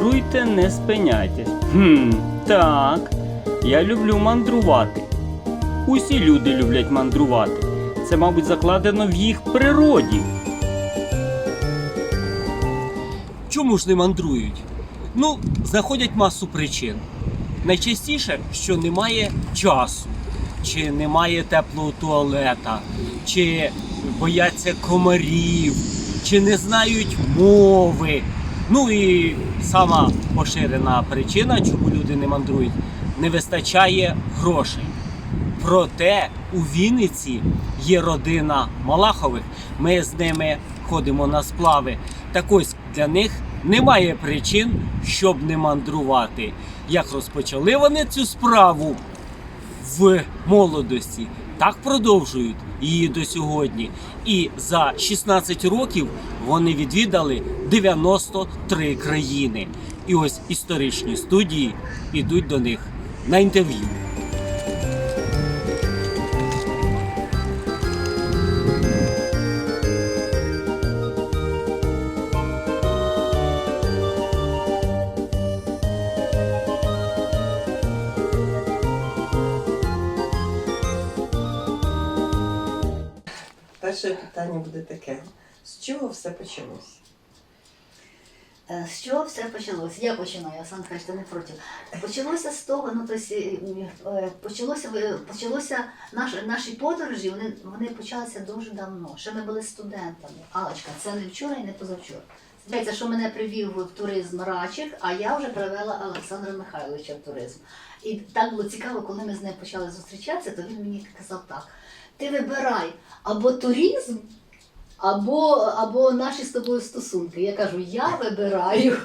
Мандруйте, не спиняйтесь. Хм, так. Я люблю мандрувати. Усі люди люблять мандрувати. Це, мабуть, закладено в їх природі. Чому ж не мандрують? Ну, знаходять масу причин. Найчастіше, що немає часу, чи немає теплого туалета, чи бояться комарів, чи не знають мови. Ну і сама поширена причина, чому люди не мандрують, не вистачає грошей. Проте у Вінниці є родина Малахових. Ми з ними ходимо на сплави. Так ось для них немає причин, щоб не мандрувати. Як розпочали вони цю справу в молодості, так продовжують її до сьогодні. І за 16 років вони відвідали 93 країни. І ось історичні студії ідуть до них на інтерв'ю. Перше питання буде таке: з чого все почалось? Е, З чого все почалося? Я починаю, Сан каже, ти не проти. Почалося з того, ну тобто, почалося, почалося наш, наші подорожі, вони, вони почалися дуже давно. Ще ми були студентами. Алочка, це не вчора і не позавчора. Здається, що мене привів в туризм Рачик, а я вже привела Олександра Михайловича в туризм. І так було цікаво, коли ми з ним почали зустрічатися, то він мені казав так: ти вибирай або туризм, або, або наші з тобою стосунки. Я кажу, я вибираю.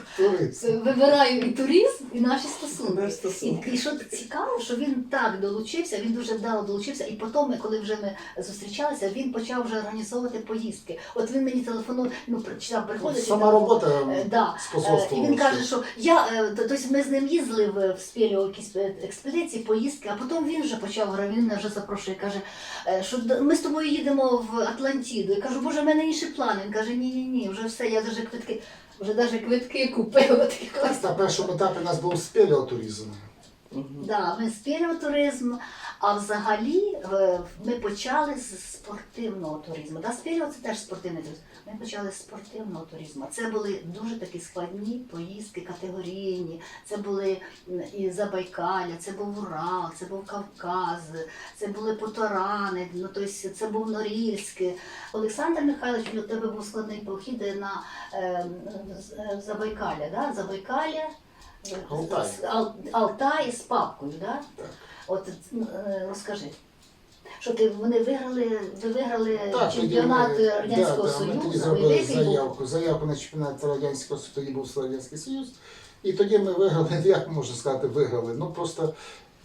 Вибираю і туризм, і наші стосунки. Стосунки. І, і що цікаво, що він так долучився, він дуже вдало долучився, і потім, коли вже ми зустрічалися, він почав вже організовувати поїздки. От він мені телефонує, ну при- чи там приходить. Сама робота Е, Да. Е. І він каже, що- я, е, тобто ми з ним їздили в, спільну якісь експедиції, поїздки, а потім він вже почав він мене вже запрошує, каже, що ми з тобою їдемо в Атлантіду. Я кажу, боже, в мене інші плани. Він каже, ні, ні, ні, вже все, я вже квитки, вже навіть квитки купила. На першому етапі у нас був спелеотуризм. Да, ми спілеотуризм, а взагалі е, ми почали з спортивного туризму. Да, спілео це теж спортивний туризм. Ми почали з спортивного туризму. Це були дуже такі складні поїздки, категорійні. Це були і Забайкалля, це був Урал, це був Кавказ, це були Потарани, ну тобто це був Норільське. Олександр Михайлович, у тебе був складний похід на е, з- е, Забайкалля, да? Забайкалля. Алтай. Ал- Алтай з папкою, да? Так. От е, розкажи. Що ти вони виграли, ви виграли Так, чемпіонат ми- Радянського да, да, Ми тоді зробили заявку. Заявку на чемпіонат Радянського Союзу, тоді був Радянський Союз. І тоді ми виграли, як можна сказати, виграли. Ну просто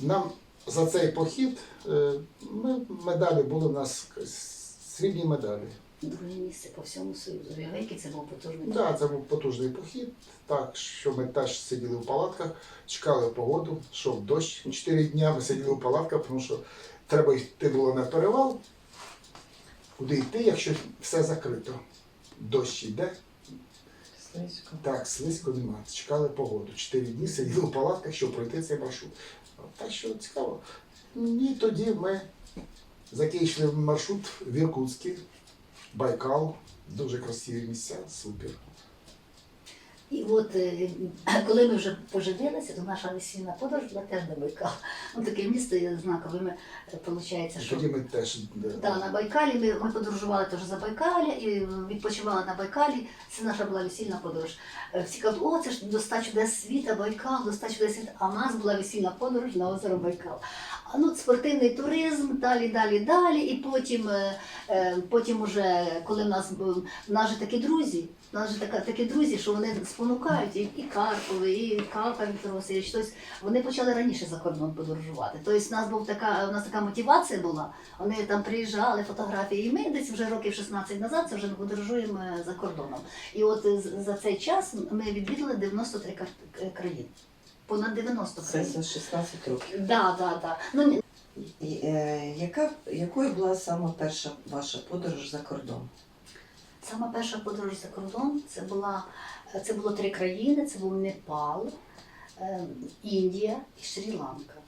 нам за цей похід е, ми, медалі були в нас срібні медалі. Друге місце по всьому Союзу. Уяви, який це був потужний. Да, це був потужний похід. Так, що ми теж сиділи в палатках, чекали погоду, йшов дощ. Чотири дня ми сиділи в палатках, тому що треба йти було на перевал. Куди йти, якщо все закрито? Дощ йде, Слизько. так, слизько нема. Чекали погоду. Чотири дні сиділи в палатках, щоб пройти цей маршрут. Так що цікаво. І тоді ми закінчили маршрут в Іркутський, Байкал. Дуже красиві місця, супер. І от е, коли ми вже поженилися, то наша весільна подорож була теж до Байкала. Ну таке місто є знакове. Ми виходить, що Тоді ми теж да, Да, на Байкалі ми, ми подорожували теж за Байкалі і відпочивали на Байкалі. Це наша була весільна подорож. Е, Всі кажуть, о, це ж до ста чудес світа, Байкал, до ста чудес світа. А в нас була весільна подорож на озеро Байкал. Ну, спортивний туризм, далі, далі, далі. І потім, е, е, потім уже, коли в нас був- в нас же такі друзі. У нас же така, такі друзі, що вони спонукають і, і Карпови, і Калка Віктор Васильович. Тобто вони почали раніше за кордон подорожувати. Тобто у нас був така, у нас така мотивація була. Вони там приїжджали, фотографії, і ми десь вже років 16 назад це вже подорожуємо за кордоном. І от е, за цей час ми відвідали 93 е, країни. Понад 90 Це країн. за 16 років. Да, да, да. Ну, І, е, яка, якою була сама перша ваша подорож за кордон? Сама перша подорож за кордон це була це було три країни: це був Непал, ем, Індія і Шрі-Ланка.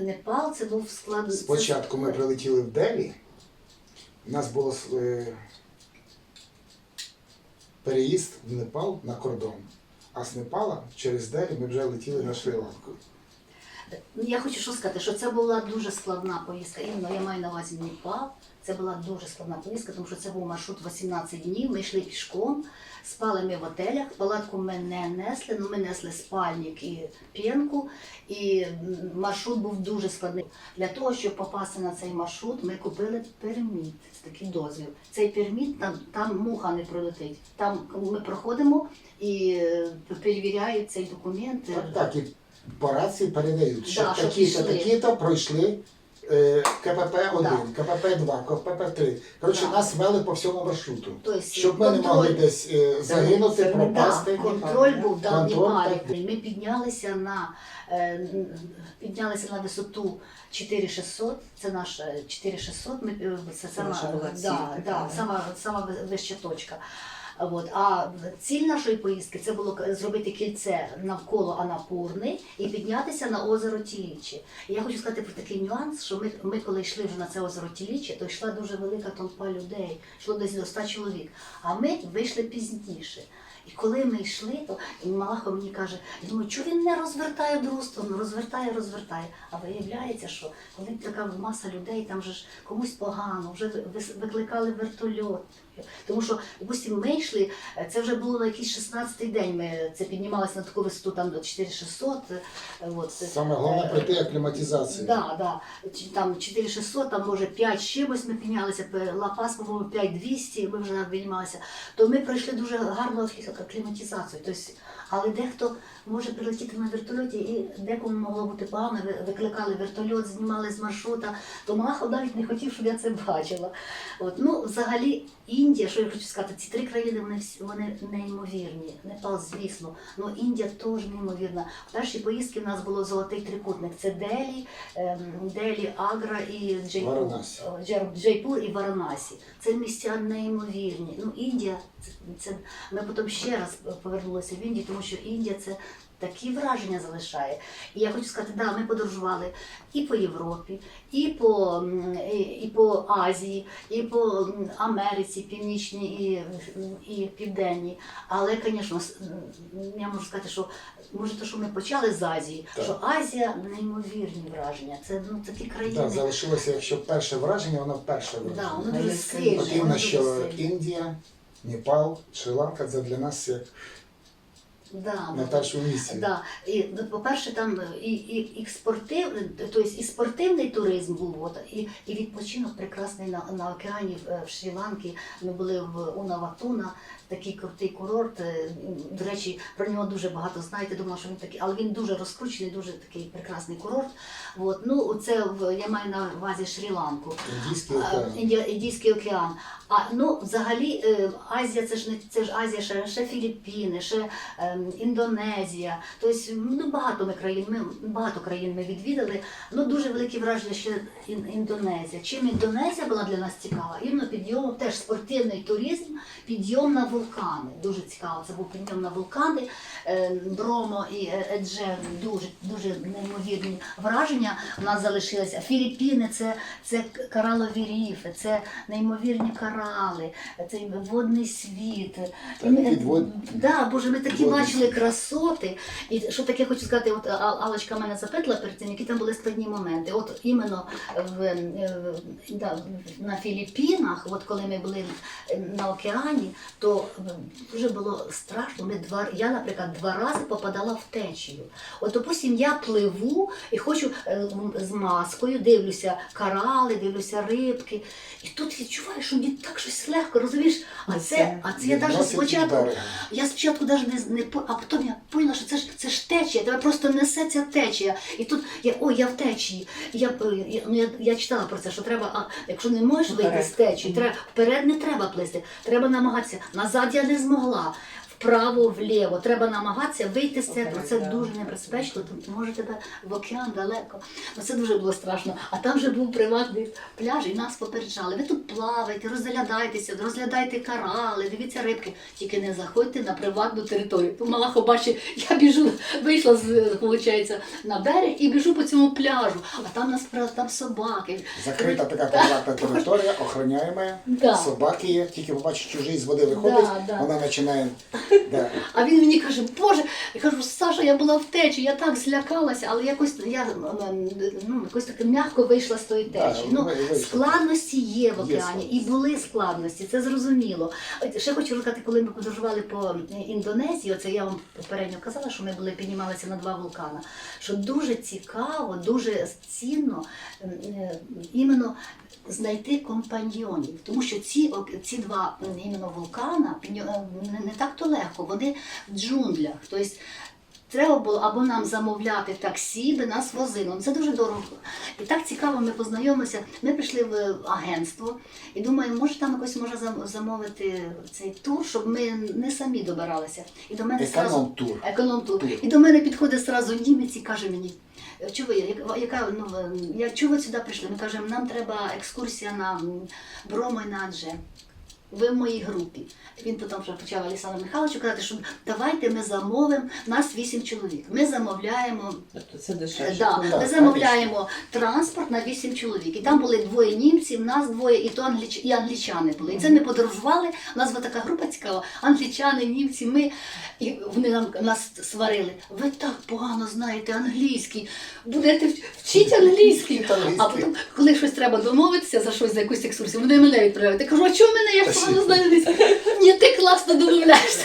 Непал це був склад. Спочатку ми прилетіли в Делі. У нас був е, переїзд в Непал на кордон. А Снепала Непала через Делі ми вже летіли на Шрі-Ланку. Ну, Я хочу що сказати, що це була дуже складна поїздка. Іменно я маю на увазі Непал. Це була дуже складна поїздка, тому що це був маршрут 18 днів. Ми йшли пішком, спали ми в готелях. Палатку ми не несли, ну ми несли спальник і п'янку. І маршрут був дуже складний. Для того, щоб попасти на цей маршрут, ми купили перміт, такий дозвіл. Цей перміт там, там муха не пролетить. Там ми проходимо і е, перевіряють цей документ. Так, так, по рації передають, що Да, щоб такі-то, пішли. такі-то пройшли е, КПП-1, Да. КПП-2, КПП-3. Коротше, Да. нас вели по всьому маршруту. Тобто, Щоб ми не контроль. могли десь е, загинути, це пропасти. Да, контроль був да, в Контроль. Ми піднялися на е, піднялися на висоту 4600, це наш е, 4600, ми, е, це сама, наша була ціль да, така, да, да. сама, сама вища точка. От. А ціль нашої поїздки це було зробити кільце навколо Анапурни і піднятися на озеро Тілічі. Я хочу сказати про такий нюанс, що ми, ми коли йшли вже на це озеро Тілічі, то йшла дуже велика толпа людей, йшло десь до 100 чоловік. А ми вийшли пізніше. І коли ми йшли, то Малахо мені каже, я думаю, чого він не розвертає другу сторону, розвертає, розвертає. А виявляється, що коли така маса людей, там же ж комусь погано, вже ви- ви- викликали вертольот. Тому що, допустимо, ми йшли, е, це вже було на якийсь 16-й день. Ми це піднімалися на таку висоту там до 4600. е, От. Саме головне пройти акліматизацію. Да, да. Там 4600, там може 5 чимось ми піднялися, Ла-Пас, по-моєму, 5200, ми вже піднімалися. То ми пройшли дуже гарну аклі- акліматизацію. Тобто, але дехто може прилетіти на вертольоті, і декому могло бути погано, викликали вертольот, знімали з маршрута. То Махов навіть не хотів, щоб я це бачила. От. Ну, взагалі, Індія, що я хочу сказати, ці три країни вони, всі- вони неймовірні. Непал, звісно. Ну Індія теж неймовірна. В першій поїздці в нас було золотий трикутник. Це Делі, ем, Делі, Агра і Джейпур. Джейпур і Варанасі. Це місця неймовірні. Ну, Індія, це, це ми потім ще раз повернулися в Індію, тому що Індія це. Такі враження залишає. І я хочу сказати, да, ми подорожували і по Європі, і по, і, і по Азії, і по Америці, Північній і, і Південній. Але, звісно, я можу сказати, що може, то, що ми почали з Азії, Так. що Азія неймовірні враження. Це ну, такі країни. Так, залишилося, якщо перше враження, воно перше Да, враження. воно дуже сильне. От воно дуже що сильне. Індія, Непал, Шри-Ланка, це для нас як Да, на да. першому місці. Да. І, ну, по-перше, там і, і, і, спортив, тобто і спортивний туризм був, от, і, і відпочинок прекрасний на, на океані в, Шрі-Ланки. Ми були в Унаватуна, такий крутий курорт. е, До речі, про нього дуже багато знаєте. Думала, що він такий, але він дуже розкручений, дуже такий прекрасний курорт. От. Ну, це в, я маю на увазі Шрі-Ланку. Індійський океан. Індія, Індійський океан. А ну взагалі е, Азія це ж не це ж Азія, ще, ще Філіппіни, ще Індонезія. Тобто ну багато ми країн. Ми багато країн ми відвідали. Ну дуже великі враження ще Індонезія. Чим Індонезія була для нас цікава? Іменно підйом теж спортивний туризм, підйом на вулкани. Дуже цікаво. Це був підйом на вулкани. Е, Бромо і е, Еджер дуже дуже неймовірні враження. У нас залишилися. Філіппіни це, це коралові ріфи, це неймовірні корали, цей водний світ. Так, ми- підвод- да, Боже, ми такі Водний бачили красоти. І що таке хочу сказати, от Алочка мене запитала перед тим, які там були складні моменти. От іменно в, е, да, на Філіппінах, от коли ми були на океані, то дуже було страшно. Ми два, я, наприклад, два рази попадала в течію. От, допустим, я пливу і хочу е, з маскою, дивлюся корали, дивлюся рибки. І тут відчуваю, що мені так щось легко, розумієш? А це, а це я навіть спочатку. Я спочатку навіть не, не а потім я поняла, що це ж це ж течія, тебе просто несе ця течія. І тут я ой, я в течії. Я, е, я, ну, я, я читала про це, що треба, а якщо не можеш вийти з течії, треба вперед не треба плисти, треба намагатися. Назад я не змогла. Вправо, вліво. Треба намагатися вийти з центру. Це дуже небезпечно, тому може тебе в океан далеко. Ну, це дуже було страшно. А там вже був приватний пляж, і нас попереджали. Ви тут плавайте, розглядайтеся, розглядайте карали, дивіться рибки. Тільки не заходьте на приватну територію. Тут Малахо бачить, я біжу, вийшла з виходить, на берег і біжу по цьому пляжу. А там насправді там собаки. Закрита така приватна територія, охороняємо. Да. Собаки є, тільки побачить чужий з води виходить, Да, да. вона починає. Да. А він мені каже, Боже, я кажу, Саша, я була в течі, я так злякалася, але якось я ну, якось так м'яко вийшла з тої Да, течі. Ну, вийшла. складності є в океані, складності. і були складності, це зрозуміло. Ще хочу розказати, коли ми подорожували по Індонезії, оце я вам попередньо казала, що ми були піднімалися на два вулкани. Що дуже цікаво, дуже цінно е, іменно знайти компаньйонів, тому що ці, ці два іменно вулкана е, не, не так то легко, вони в джунглях. Тобто Треба було або нам замовляти таксі, де нас возили. Це дуже дорого. І так цікаво, ми познайомилися. Ми прийшли в агентство і думаємо, може там якось може зам- замовити цей тур, щоб ми не самі добиралися. І до мене зразу Економ-тур. економ-тур. Тур. І до мене підходить зразу німець і каже мені. Чого яка- ну, я, чого сюди прийшли? Ми кажемо, нам треба екскурсія на Бромо і на Адже. Ви в моїй групі. Він потім вже почав Олександру Михайловичу казати, що давайте ми замовимо, нас вісім чоловік. Ми замовляємо Тобто це Е, дешевше. Да, Ну, ми замовляємо транспорт на вісім чоловік. І там були двоє німців, нас двоє, і то англіч... і англічани були. І це ми подорожували. У нас була така група цікава. Англічани, німці, ми. І вони нам нас сварили. Ви так погано знаєте англійський, будете вчити англійський. А потім, коли щось треба домовитися за щось, за якусь екскурсію, вони мене відправляють. Я кажу, а чого мене? Я погано. Ні, ти класно домовляєшся.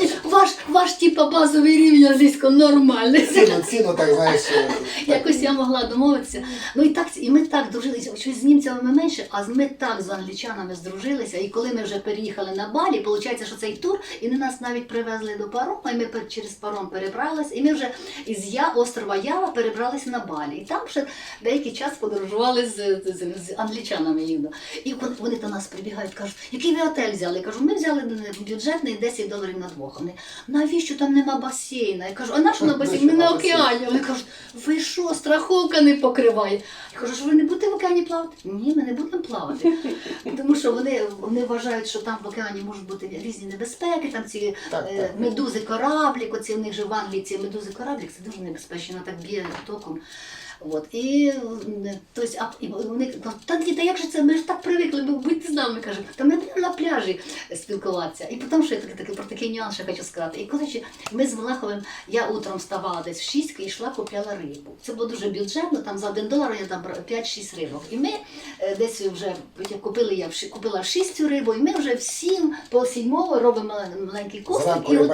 Ні, Ваш, ваш типа базовий рівень англійського нормальний. Ціну, ціну, так знаєш. е, так. Якось я могла домовитися. Ну і так і ми так дружилися. Щось з німцями ми менше, а ми так з англічанами здружилися. І коли ми вже переїхали на Балі, виходить, що цей тур, і вони нас навіть привезли до парома, і ми пер- через паром перебралися. І ми вже із я острова Ява перебралися на Балі. І там ще деякий час подорожували з, з, з англічанами. І коли вони до нас прибігають, кажуть, який ви готель взяли? Я кажу, ми взяли бюджетний 10 доларів на двох. Вони навіщо там нема басейна? Я кажу, а на що на басейн? Ми на океані. Вони кажуть, ви що, страховка не покриває? Я кажу, що ви не будете в океані плавати? Ні, ми не будемо плавати. Тому що вони, вони вважають, що там в океані можуть бути різні небезпеки, там ці Так, е, медузи кораблік, оці в них же в Англії ці медузи кораблік, це дуже небезпечно, вона так б'є током. От. І, м, тобто, а, і вони кажуть, та ні, як же це? Ми ж так привикли, ну, будьте з нами, каже, та ми будемо на пляжі спілкуватися. І потім ще я таки, таки, про такий нюанс ще хочу сказати. І коли ще ми з Малаховим, я утром вставала десь в 6 і йшла, купляла рибу. Це було дуже бюджетно, там за 1 долар я там 5-6 рибок. І ми е, десь вже я купили, я купила 6 цю рибу, і ми вже всім по сімово робимо мале- маленький костик. Зранку І от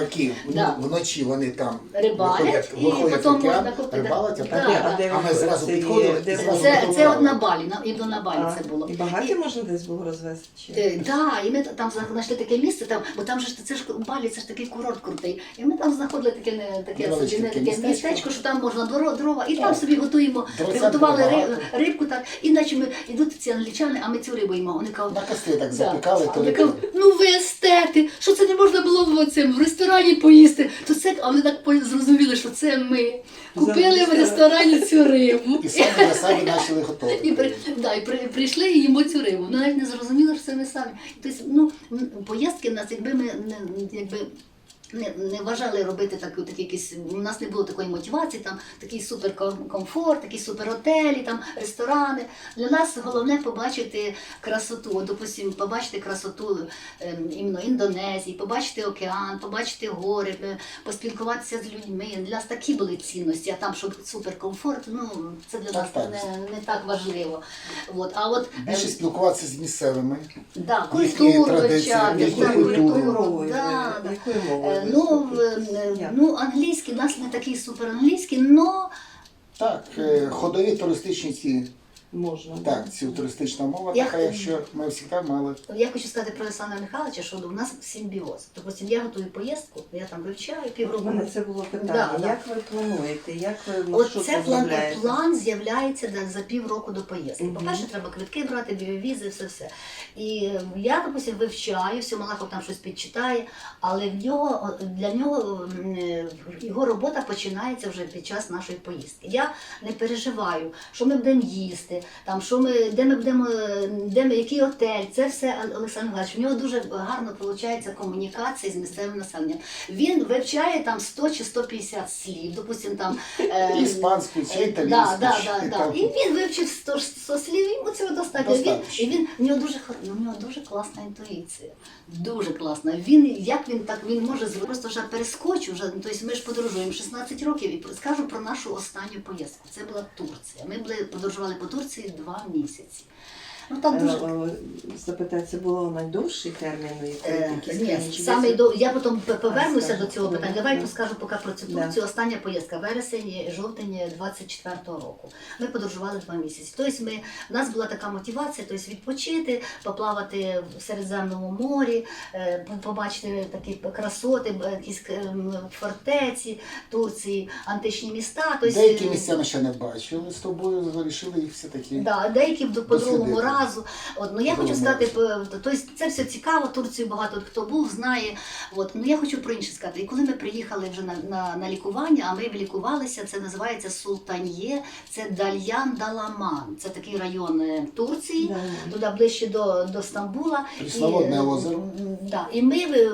Да. вночі вони там Рибалять, виходять, і виходять потім океан, можна купити. рибалять, а Да, потім да. А ми зразу це підходили і зразу Це, от на Балі, на, іменно на Балі це було. І багаті можна десь було розвезти? Чи? Е, да, і ми там знайшли таке місце, там, бо там же ж це ж Балі, це ж такий курорт крутий. І ми там знаходили таке не таке Невеличке собі не таке таке містечко. містечко, що там можна дрова, дрова і там собі готуємо, Дрова приготували ри, багато. рибку так, іначе ми йдуть ці англічани, а ми цю рибу їмо. Вони кажуть, На кострі так запікали, то Вони кажуть, ну ви естети, що це не можна було в цьому в ресторані поїсти. То це, а вони так по- зрозуміли, що це ми. Купили в ресторані цю рибу. і самі ми самі почали І, готувати. при, да, і при, прийшли і їмо цю рибу. Ми навіть не зрозуміли, що це ми самі. Тобто, ну, поїздки в нас, якби ми не, якби, не, не вважали робити таку, такі якісь, у нас не було такої мотивації, там такий супер комфорт, такі супер готелі, там ресторани. Для нас головне побачити красоту. От, допустим, побачити красоту ем, іменно Індонезії, побачити океан, побачити гори, е, поспілкуватися з людьми. Для нас такі були цінності, а там, щоб супер комфорт, ну це для Так, нас так. не, не так важливо. От, а от ем, Більше спілкуватися з місцевими. да, культуру вивчати. так, культуру. Да, да. Е, Ну, в- е, Як? ну, англійський, у нас не такий супер але Так, е, ходові туристичні ці Можна. Так, цю туристична мова Я- така, якщо ми завжди мали. Я хочу сказати про Олександра Михайловича, що у нас симбіоз. Тобто я готую поїздку, я там вивчаю У півроку. мене це було питання. Да, да. Як ви плануєте? Як ви От маршрут це план, розробляєте? план з'являється за півроку до поїздки. Мгм. По-перше, треба квитки брати, біовізи, все все. І е, я, допустим, вивчаю, все Малахов там щось підчитає, але в нього для нього м, е, його робота починається вже під час нашої поїздки. Я не переживаю, що ми будемо їсти, там що ми, де ми будемо, де ми, який отель. Це все Олександр Михайлович. У нього дуже гарно виходить комунікація з місцевим населенням. Він вивчає там 100 чи 150 слів, допустим, там е, Іспанську, чи Е, італійську. Да, да, да, да. І він вивчив 100, 100 слів, йому цього достатньо. Він, і він, в нього дуже хор- ну, нього дуже класна інтуїція. Дуже класна. Він, як він так він може зробити, просто вже перескочу, вже, ну, тобто ми ж подорожуємо 16 років і скажу про нашу останню поїздку. Це була Турція. Ми були, подорожували по Турції два місяці. Ну там дуже. Е, це було найдовший термін, який Е, Ні, саме десь- до я потім повернуся до цього питання. Давай да. скажу поки про цю Да. Турцію. Остання поїздка вересень, жовтень 24-го року. Ми подорожували два місяці. Тобто ми у нас була така мотивація, тобто відпочити, поплавати в Середземному морі, е, побачити такі красоти, якісь фортеці Турції, античні міста. Тобто, Деякі місця ми ще не бачили з тобою, вирішили їх все-таки. Да, деякі до- разу. От, ну я хочу сказати, тобто це все цікаво, Турцію багато хто був, знає. От, ну я хочу про інше сказати. І коли ми приїхали вже на, на, на лікування, а ми лікувалися, це називається Султан'є, це Дальян Даламан. Це такий район е, Турції. Да. Туди ближче до, до Стамбула. Прісноводне е, озеро. Да. І ми е,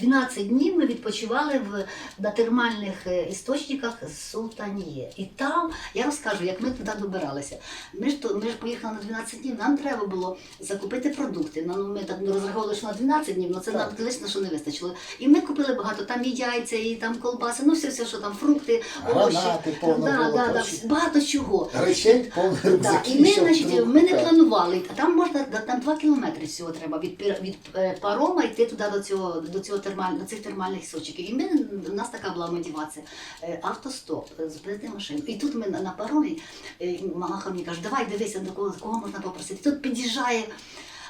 12 днів ми відпочивали в, на термальних е, істочниках Султан'є. І там я розкажу, як ми туди добиралися. Ми ж, ми ж поїхали на 12 днів, нам треба було закупити продукти. Ну, ми так розраховували, що на 12 днів, але це Так. нам звісно, що не вистачило. І ми купили багато, там і яйця, і там колбаси, ну все, все, що там, фрукти, овочі. Гранати повно да, було, да, да, коротше. багато чого. Речей повний Да, і ми, щоб значить, вдруг- ми не так. планували. А Там можна да, там два кілометри всього треба від пір- від е, парома йти туди до цього до цього термаль, до цих термальних сочиків. І ми у нас така була мотивація. Е, Автостоп, е, машину. І тут ми на, на паромі е, Малахов мені каже, давай дивися, до кого кого можна попросити. Тут під'їжджає.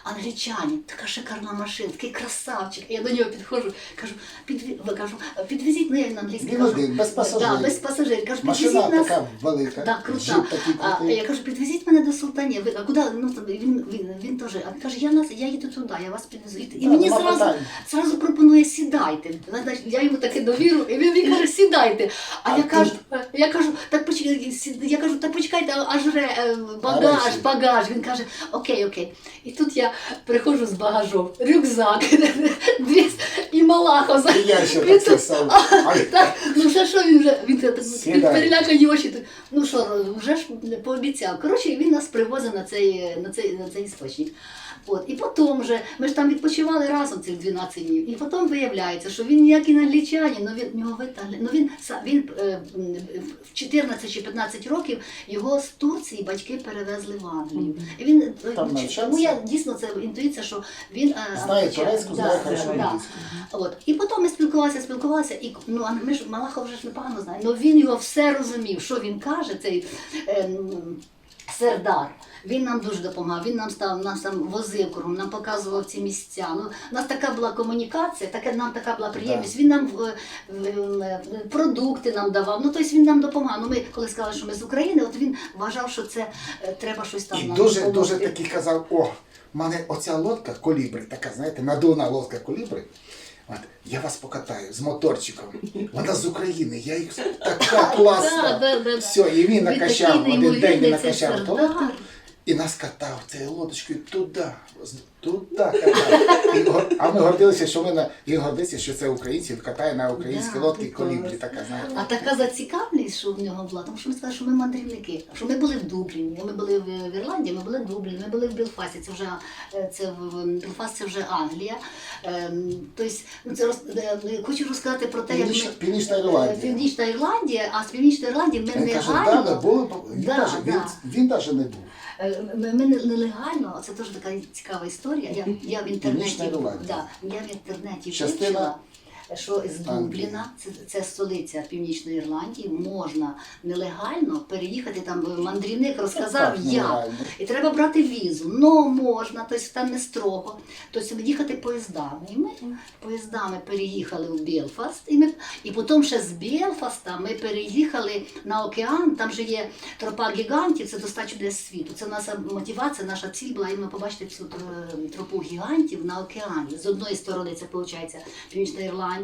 Англічанин, така шикарна машина, такий красавчик. Я до нього підходжу, кажу, підві... кажу, підвезіть, ну я на англійській Він кажу. один, без пасажирів. Да, без пасажирів. Кажу, Машина підвезіть нас. така велика. Да, крута. Джип такий А, крутий. я кажу, підвезіть мене до Султанів. Ви- А куди? Ну, там, він, він, він теж. А він каже, я, нас, я їду туди, я вас підвезу. І, і Да, мені нема зразу, питань. зразу пропонує сідайте. Знаєш, Я йому таке довіру, і він мені каже, сідайте. А, А я тут- кажу, я кажу, так почекайте, сід- я кажу, так почекайте, аж ре, е, багаж, речі? багаж. Він каже, окей, окей. І тут я приходжу з багажом, рюкзак, дві, і Малахов. за- І я ще так тут- так, ну вже що він вже він, перелякані очі. Ну що, вже ж пообіцяв. Коротше, він нас привозив на цей, на цей, на цей істочник. От, і потім вже, ми ж там відпочивали разом цих 12 днів. І потім виявляється, що він ніякий англічанин, ну він нього витагли. Ну він він е, в 14 чи 15 років його з Турції батьки перевезли в Англію. І він е, Там тому я дійсно це інтуїція, що він е, Знає турецьку, Да, знає хорошо да. От. І потім ми спілкувалися, спілкувалися, і ну, а ми ж Малахов вже ж непогано знає, але він його все розумів, що він каже, цей ем, сердар. Він нам дуже допомагав, він нам став, нас там возив кругом, нам показував ці місця. Ну, у нас така була комунікація, така, нам така була приємність. Він нам е, е, е, продукти нам давав. Ну, тобто він нам допомагав. Ну, ми коли сказали, що ми з України, от він вважав, що це треба щось там І нам дуже допомогти. дуже такий казав: о, в мене оця лодка колібри, така, знаєте, надувна лодка колібри. От, я вас покатаю з моторчиком. Вона з України, я їх така класна. Все, і він накачав один день він накачав Сердар. І нас катав цією лодочкою туди, туди катав. І, а ми гордилися, що ми на він гордиться, що це українці, катає на українській Да, лодці колібрі, така знаєте. А така зацікавленість, що в нього була, тому що ми сказали, що ми мандрівники, що ми були в Дубліні, ми були в, Ірландії, ми були в Дубліні, ми були в Білфасті, це вже е, це в Білфаст, це вже Англія. Ем, Тобто, ну це роз, е, хочу розказати про те, як Північ- ми Північна Е, Ірландія. Північна Ірландія, а з Північної Ірландії ми Він каже, да, були, він Да, каже, він, да. він навіть не був. Е, Ми, ми не- нелегально, це теж така цікава історія. Я, я в інтернеті, да, я в інтернеті Частина вивчила. Що з Дубліна, це, це столиця Північної Ірландії, можна нелегально переїхати там. Мандрівник розказав, Так, як. нелегально. І треба брати візу. Ну можна, тобто там не строго. Тобто їхати поїздами. І ми поїздами переїхали в Белфаст, і ми і потім ще з Белфаста ми переїхали на океан. Там же є тропа гігантів, це достатньо десь світу. Це наша мотивація, наша ціль була іменно побачити цю тропу гігантів на океані. З одної сторони це виходить Північна Ірландія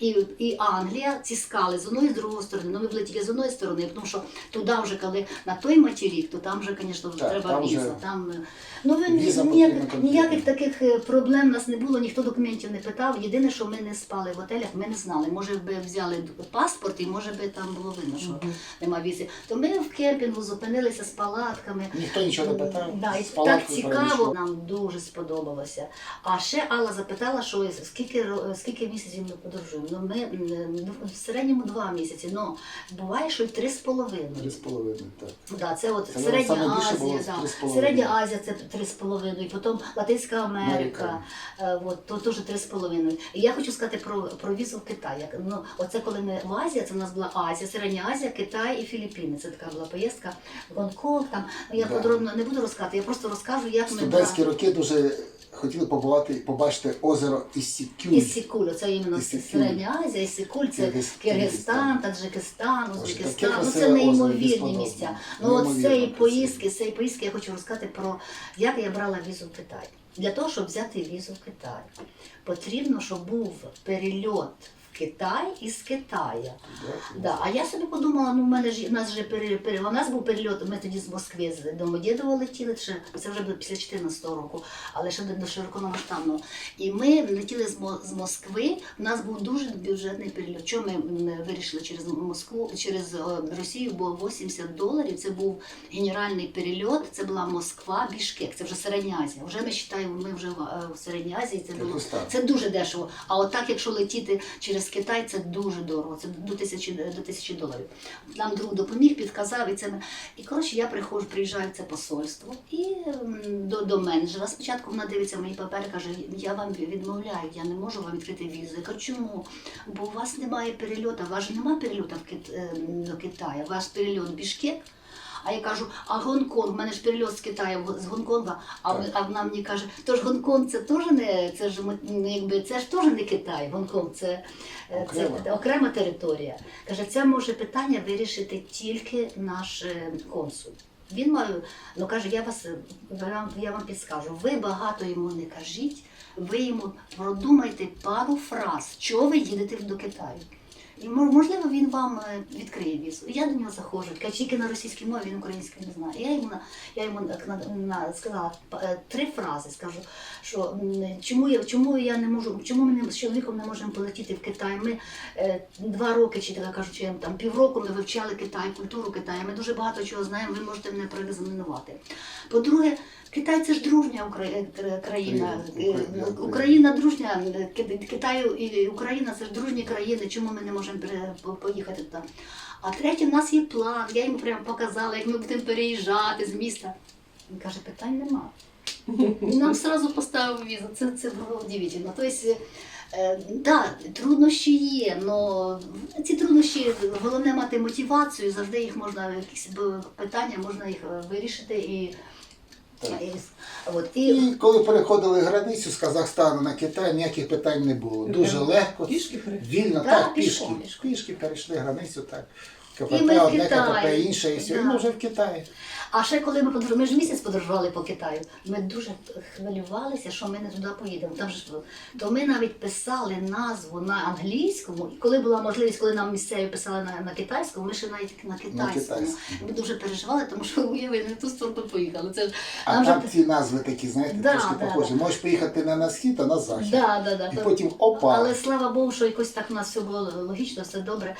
і, і Англія. Ці скали з одної і з другої сторони. Ну ми були тільки з одної сторони, тому що туди вже коли на той материк, то там вже, звісно, вже Так, треба там віза. вже Там е, ну ви віза ніяких, ніяких таких е, проблем у нас не було, ніхто документів не питав. Єдине, що ми не спали в готелях, ми не знали. Може би взяли паспорт і може би там було видно, що нема візи. То ми в кемпінгу зупинилися з палатками. Ніхто нічого не питав. Да, і так цікаво, нам дуже сподобалося. А ще Алла запитала, що скільки скільки місяців ми подорожуємо. Ну ми м, в середньому два місяці. Ну буває, що й три з половиною. Три з половиною, так. Да, це от Це середня було Азія, три з да. половиною. середня Азія це три з половиною, потім Латинська Америка, Америка. е, от, то теж три з половиною. І я хочу сказати про, про візу в Китай. Як, ну, оце коли ми в Азії, це в нас була Азія, Середня Азія, Китай і Філіппіни. Це така була поїздка. Гонконг там. Ну, я Да. подробно не буду розказувати, я просто розкажу, як ми Студентські роки дуже хотіли побувати, побачити озеро Іссікюль. Іссікуль, це іменно Середня Азія, Іссікуль, це Киргиз- Киргизстан, Таджикистан, Узбекистан. Ну це неймовірні місця. Ну от цієї поїздки, цієї поїздки я хочу розказати про як я брала візу в Китай. Для того, щоб взяти візу в Китай, потрібно, щоб був перельот Китай із Китая. Да, а я собі подумала, ну в мене ж у нас же пере, пере, у нас був перельот, ми тоді з Москви з Домодєдова летіли, ще, це вже було після 14 року, але ще до, широкомасштабного. І ми летіли з, з Москви, у нас був дуже бюджетний перельот. Чому ми вирішили через Москву, через е, Росію, бо 80 доларів, це був генеральний перельот, це була Москва, Бішкек, це вже Середня Азія. Вже ми вважаємо, ми вже в, е, Середній Азії, це було це дуже дешево. А от так, якщо летіти через Китай, це дуже дорого. Це до тисячі до тисячі доларів. Нам друг допоміг, підказав і це. І коротше, я приходжу, приїжджаю в це посольство і до, до менеджера. Спочатку вона дивиться мої папери, каже: я вам відмовляю, я не можу вам відкрити візу. Я кажу, чому? Бо у вас немає перельоту, у вас же немає перельоту в Кит... е, до Китаю, у вас перельот Бішкек. А я кажу, а Гонконг, в мене ж перельот з Китаю з Гонконга, а, а вона мені каже, то ж Гонконг це теж не це ж ну, якби це ж теж не Китай. Гонконг це, е, Окрема. це окрема територія. Каже, це може питання вирішити тільки наш е, консул. Він має, ну каже, я вас я вам підскажу. Ви багато йому не кажіть, ви йому продумайте пару фраз, чого ви їдете до Китаю. І мо- можливо він вам е, відкриє візу. Я до нього заходжу, каже, тільки на російській мові, він українською не знає. Я йому на я йому на, на, сказала е, три фрази. Скажу, що чому я чому я не можу, чому ми з чоловіком не можемо полетіти в Китай. Ми е, два роки, чи так кажучи, там півроку ми вивчали Китай, культуру Китаю. Ми дуже багато чого знаємо. Ви можете мене проекзаменувати. По-друге, Китай це ж дружня е, країна. Україна, Е. Україна дружня е, Китаю і Україна це ж дружні країни. Чому ми не можемо поїхати там? А третє, в нас є план. Я йому прямо показала, як ми будемо переїжджати з міста. Він каже, питань нема. І нам одразу поставив візу. Це, це було удивительно. Тобто, е, да, труднощі є, але ці труднощі головне мати мотивацію, завжди їх можна, якісь питання можна їх вирішити і. От, і І коли переходили границю з Казахстану на Китай, ніяких питань не було. Дуже легко, Пішки вільно, Так, так, пішки. Пішки, перейшли границю, так. КПП одне, КПП інше, і сьогодні Да. вже в Китаї. А ще коли ми подорожували, ми ж місяць подорожували по Китаю, ми дуже хвилювалися, що ми не туди поїдемо. Там же то ми навіть писали назву на англійському, і коли була можливість, коли нам місцеві писали на, на китайському, ми ще навіть на китайському. китайському. Ми дуже переживали, тому що уяви, не ту сторону поїхали. Це ж А там же- ці назви такі, знаєте, Да, трошки да, похожі. да. Можеш поїхати не на схід, а на захід. Да, да, да, І то- потім опа. Але слава Богу, що якось так у нас все було логічно, все добре.